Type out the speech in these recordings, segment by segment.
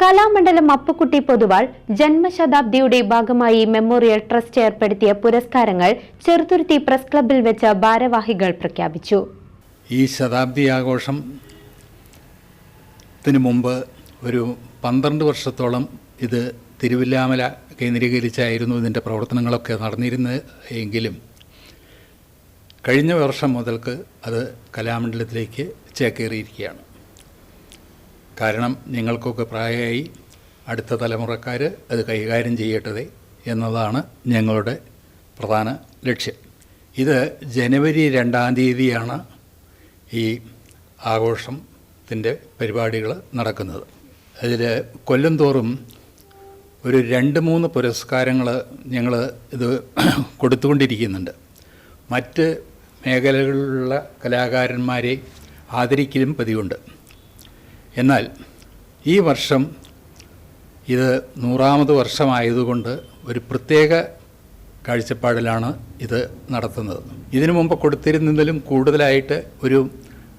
Kalamandalam Appukutty Poduval ജന്മശതാബ്ദിയുടെ ഭാഗമായി memorial trust ഏർപ്പെടുത്തിയ പുരസ്കാരങ്ങൾ ചെറുതുരുത്തി പ്രസ് ക്ലബിൽ വെച്ച് ഭാരവാഹികൾ പ്രഖ്യാപിച്ചു. ഈ ശതാബ്ദി ആഘോഷം മുമ്പ് ഒരു പന്ത്രണ്ട് വർഷത്തോളം ഇത് തിരുവില്ലാമല കേന്ദ്രീകരിച്ചായിരുന്നു ഇതിന്റെ പ്രവർത്തനങ്ങളൊക്കെ നടന്നിരുന്നത് എങ്കിലും കഴിഞ്ഞ വർഷം മുതൽക്ക് അത് കലാമണ്ഡലത്തിലേക്ക് ചേക്കേറിയിരിക്കുകയാണ്. കാരണം നിങ്ങൾക്കൊക്കെ പ്രായമായി അടുത്ത തലമുറക്കാർ അത് കൈകാര്യം ചെയ്യട്ടത് എന്നതാണ് ഞങ്ങളുടെ പ്രധാന ലക്ഷ്യം. ഇത് ജനുവരി രണ്ടാം തീയതിയാണ് ഈ ആഘോഷത്തിന്റെ പരിപാടികൾ നടക്കുന്നത്. അതിൽ കൊല്ലം തോറും ഒരു രണ്ട് മൂന്ന് പുരസ്കാരങ്ങൾ ഞങ്ങൾ ഇത് കൊടുത്തുകൊണ്ടിരിക്കുന്നുണ്ട്. മറ്റ് മേഖലകളിലുള്ള കലാകാരന്മാരെ ആദരിക്കലും പതിവുണ്ട്. എന്നാൽ ഈ വർഷം ഇത് നൂറാമത് വർഷമായതുകൊണ്ട് ഒരു പ്രത്യേക കാഴ്ചപ്പാടിലാണ് ഇത് നടത്തുന്നത്. ഇതിനു മുമ്പ് കൊടുത്തിരുന്നതിലും കൂടുതലായിട്ട് ഒരു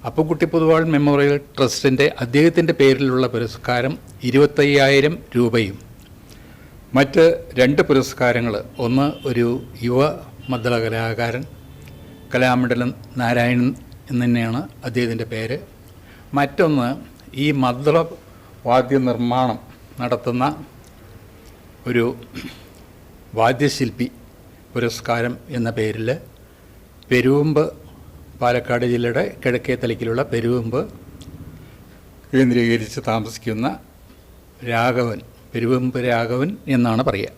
അപ്പുക്കുട്ടി പൊതുവാൾ മെമ്മോറിയൽ ട്രസ്റ്റിന്റെ അദ്ദേഹത്തിന്റെ പേരിലുള്ള പുരസ്കാരം ഇരുപത്തയ്യായിരം രൂപയും മറ്റ് രണ്ട് പുരസ്കാരങ്ങൾ. ഒന്ന് ഒരു യുവ മദ്ദള കലാകാരൻ കലാമണ്ഡലം നാരായണൻ എന്ന് തന്നെയാണ് അദ്ദേഹത്തിന്റെ പേര്. മറ്റൊന്ന് ഈ മദ്ദള വാദ്യ നിർമ്മാണം നടത്തുന്ന ഒരു വാദ്യശില്പി പുരസ്കാരം എന്ന പേരിൽ പെരുവമ്പ് പാലക്കാട് ജില്ലയുടെ കിഴക്കേ തലക്കിലുള്ള പെരുവമ്പ് കേന്ദ്രീകരിച്ച് താമസിക്കുന്ന രാഘവൻ പെരുവമ്പ് രാഘവൻ എന്നാണ് പറയുക.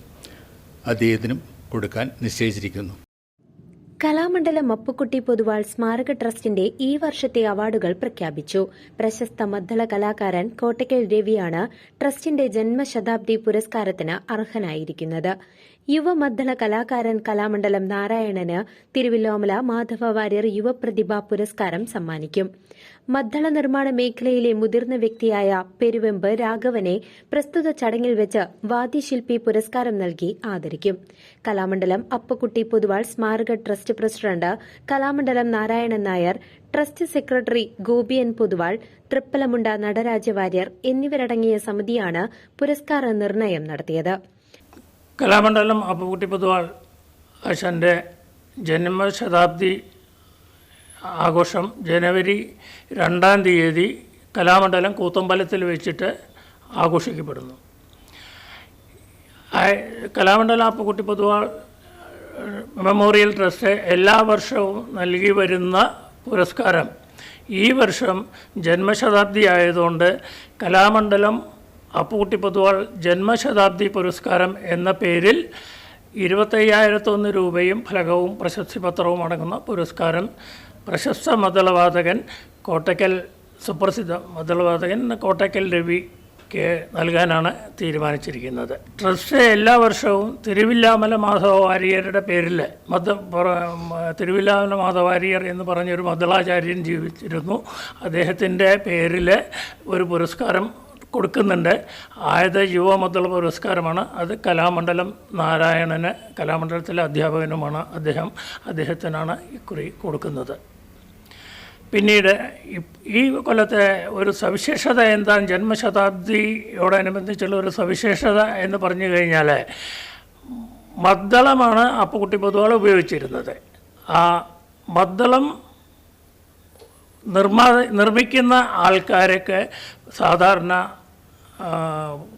അദ്ദേഹത്തിനും കൊടുക്കാൻ നിശ്ചയിച്ചിരിക്കുന്നു. കലാമണ്ഡലം മപ്പുക്കുട്ടി പൊതുവാൾ സ്മാരക ട്രസ്റ്റിന്റെ ഈ വർഷത്തെ അവാർഡുകൾ പ്രഖ്യാപിച്ചു. പ്രശസ്ത മദ്ദള കലാകാരൻ കോട്ടയ്ക്കൽ രവിയാണ് ട്രസ്റ്റിന്റെ ജന്മശതാബ്ദി പുരസ്കാരത്തിന് അർഹനായിരിക്കുന്നത്. യുവമദ്ദള കലാകാരൻ കലാമണ്ഡലം നാരായണന് തിരുവില്ലോമല മാധവ വാര്യർ യുവപ്രതിഭാ പുരസ്കാരം സമ്മാനിക്കും. മദ്ദള നിർമ്മാണ മേഖലയിലെ മുതിർന്ന വ്യക്തിയായ പെരുവെമ്പ് രാഘവനെ പ്രസ്തുത ചടങ്ങിൽ വെച്ച് വാദ്യശില്പി പുരസ്കാരം നൽകി ആദരിക്കും. കലാമണ്ഡലം അപ്പക്കുട്ടി പൊതുവാൾ സ്മാരക trust president Kalamandalam Narayanan Nair trust secretary Gopiyan Poduval Thrippalamunda Nataraja Warrier എന്നിവരടങ്ങിയ സമിതിയാണ് പുരസ്കാര നിർണയം നടത്തിയത്. കലാമണ്ഡലം അപ്പുകുട്ടി പൊതുവാൾ ആശാന്റെ ജന്മശതാബ്ദി ആഘോഷം ജനുവരി രണ്ടാം തീയതി കലാമണ്ഡലം കൂത്തമ്പലത്തിൽ വെച്ചിട്ട് ആഘോഷിക്കപ്പെടുന്നു. കലാമണ്ഡലം അപ്പുകുട്ടി പൊതുവാൾ മെമ്മോറിയൽ ട്രസ്റ്റ് എല്ലാ വർഷവും നൽകി വരുന്ന പുരസ്കാരം. ഈ വർഷം ജന്മശതാബ്ദി ആയതുകൊണ്ട് കലാമണ്ഡലം അപ്പുകുട്ടി പൊതുവാൾ ജന്മശതാബ്ദി പുരസ്കാരം എന്ന പേരിൽ ഇരുപത്തയ്യായിരത്തൊന്ന് രൂപയും ഫലകവും പ്രശസ്തി പത്രവും അടങ്ങുന്ന പുരസ്കാരം പ്രശസ്ത മതളവാതകൻ കോട്ടയ്ക്കൽ സുപ്രസിദ്ധ മതളവാതകൻ കോട്ടയ്ക്കൽ രവിക്ക് നൽകാനാണ് തീരുമാനിച്ചിരിക്കുന്നത്. ട്രസ്റ്റ് എല്ലാ വർഷവും തിരുവില്ലാമല മാധവ വാര്യരുടെ പേരിൽ മത തിരുവില്ലാമല മാധവ വാര്യർ എന്ന് പറഞ്ഞൊരു മദ്ദളാചാര്യൻ ജീവിച്ചിരുന്നു. അദ്ദേഹത്തിന്റെ പേരിൽ ഒരു പുരസ്കാരം കൊടുക്കുന്നുണ്ട്. ആയത് യുവമദ്ദള പുരസ്കാരമാണ്. അത് കലാമണ്ഡലം നാരായണന് കലാമണ്ഡലത്തിലെ അധ്യാപകനുമാണ് അദ്ദേഹം. അദ്ദേഹത്തിനാണ് ഇക്കുറി കൊടുക്കുന്നത്. പിന്നീട് ഈ കൊല്ലത്തെ ഒരു സവിശേഷത എന്താണ്? ജന്മശതാബ്ദിയോടനുബന്ധിച്ചുള്ള ഒരു സവിശേഷത എന്ന് പറഞ്ഞു കഴിഞ്ഞാൽ മദ്ദളമാണ് അപ്പുകുട്ടി പൊതുവാൾ ഉപയോഗിച്ചിരുന്നത്. ആ മദ്ദളം നിർമ്മാ നിർമ്മിക്കുന്ന ആൾക്കാരൊക്കെ സാധാരണ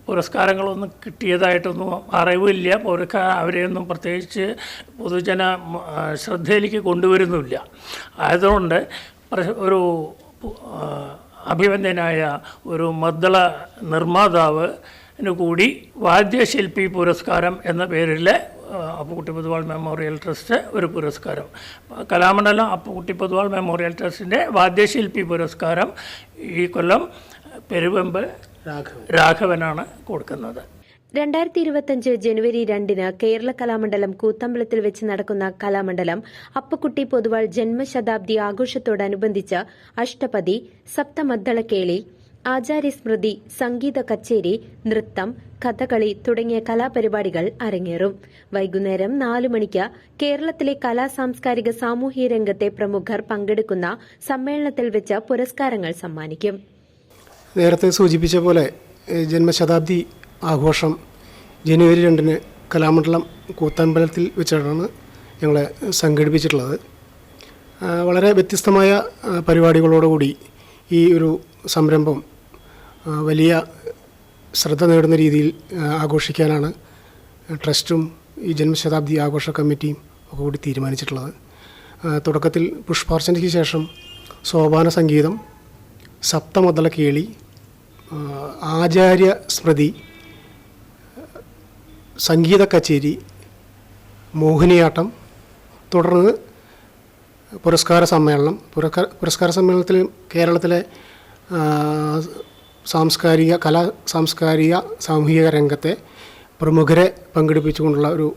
പുരസ്കാരങ്ങളൊന്നും കിട്ടിയതായിട്ടൊന്നും അറിവില്ല. പുരസ്കാര അവരെയൊന്നും പ്രത്യേകിച്ച് പൊതുജന ശ്രദ്ധയിലേക്ക് കൊണ്ടുവരുന്നില്ല ആയതുകൊണ്ട് ഒരു അഭിവന്ദ്യനായ ഒരു മദ്ദള നിർമ്മാതാവ് കൂടി വാദ്യശില്പി പുരസ്കാരം എന്ന പേരിൽ അപ്പുകുട്ടി പൊതുവാൾ മെമ്മോറിയൽ ട്രസ്റ്റ് ഒരു പുരസ്കാരം. കലാമണ്ഡലം അപ്പുകുട്ടി പൊതുവാൾ മെമ്മോറിയൽ ട്രസ്റ്റിന്റെ വാദ്യശില്പി പുരസ്കാരം ഈ കൊല്ലം പെരുവെമ്പ് രാഘവനാണ് കൊടുക്കുന്നത്. രണ്ടായിരത്തി ഇരുപത്തിയഞ്ച് ജനുവരി രണ്ടിന് കേരള കലാമണ്ഡലം കൂത്തമ്പലത്തിൽ വെച്ച് നടക്കുന്ന കലാമണ്ഡലം അപ്പക്കുട്ടി പൊതുവാൾ ജന്മശതാബ്ദി ആഘോഷത്തോടനുബന്ധിച്ച് അഷ്ടപതി സപ്തമദ്ദളക്കേളി ആചാര്യസ്മൃതി സംഗീത കച്ചേരി നൃത്തം കഥകളി തുടങ്ങിയ കലാപരിപാടികൾ അരങ്ങേറും. വൈകുന്നേരം നാലു മണിക്ക് കേരളത്തിലെ കലാ സാംസ്കാരിക സാമൂഹ്യ രംഗത്തെ പ്രമുഖർ പങ്കെടുക്കുന്ന സമ്മേളനത്തിൽ വെച്ച് പുരസ്കാരങ്ങൾ സമ്മാനിക്കും. നേരത്തെ സൂചിപ്പിച്ച പോലെ ജന്മശതാബ്ദി ആഘോഷം ജനുവരി രണ്ടിന് കലാമണ്ഡലം കൂത്തമ്പലത്തിൽ വെച്ചാണ് ഞങ്ങൾ സംഘടിപ്പിച്ചിട്ടുള്ളത്. വളരെ വ്യത്യസ്തമായ പരിപാടികളോടുകൂടി ഈ ഒരു സംരംഭം വലിയ ശ്രദ്ധ നേടുന്ന രീതിയിൽ ആഘോഷിക്കാനാണ് ട്രസ്റ്റും ഈ ജന്മശതാബ്ദി ആഘോഷ കമ്മിറ്റിയും ഒക്കെ കൂടി തീരുമാനിച്ചിട്ടുള്ളത്. തുടക്കത്തിൽ പുഷ്പാർച്ചനയ്ക്ക് ശേഷം സോപാന സംഗീതം സപ്തമദ്ദള കേളി ആചാര്യ സ്മൃതി സംഗീത കച്ചേരി മോഹിനിയാട്ടം തുടർന്ന് പുരസ്കാര സമ്മേളനം. പുരസ്കാര പുരസ്കാര സമ്മേളനത്തിൽ കേരളത്തിലെ സാംസ്കാരിക കലാ സാംസ്കാരിക സാമൂഹിക രംഗത്തെ പ്രമുഖരെ പങ്കെടുപ്പിച്ചുകൊണ്ടുള്ള ഒരു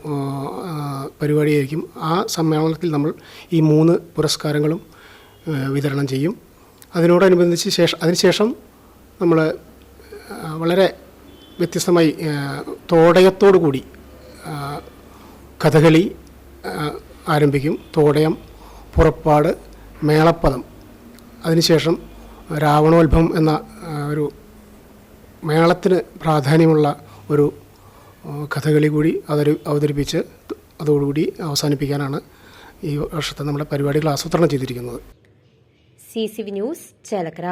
പരിപാടിയായിരിക്കും. ആ സമ്മേളനത്തിൽ നമ്മൾ ഈ മൂന്ന് പുരസ്കാരങ്ങളും വിതരണം ചെയ്യും. അതിനോടനുബന്ധിച്ച് ശേഷം അതിനുശേഷം നമ്മൾ വളരെ വ്യത്യസ്തമായി തോടയത്തോടു കൂടി കഥകളി ആരംഭിക്കും. തോടയം പുറപ്പാട് മേളപ്പദം. അതിനുശേഷം രാവണോത്ഭവം എന്ന ഒരു മേളത്തിന് പ്രാധാന്യമുള്ള ഒരു കഥകളി കൂടി അവതരി അവതരിപ്പിച്ച് അതോടുകൂടി അവസാനിപ്പിക്കാനാണ് ഈ വർഷത്തെ നമ്മുടെ പരിപാടികൾ ആസൂത്രണം ചെയ്തിരിക്കുന്നത്. C news Chelakkara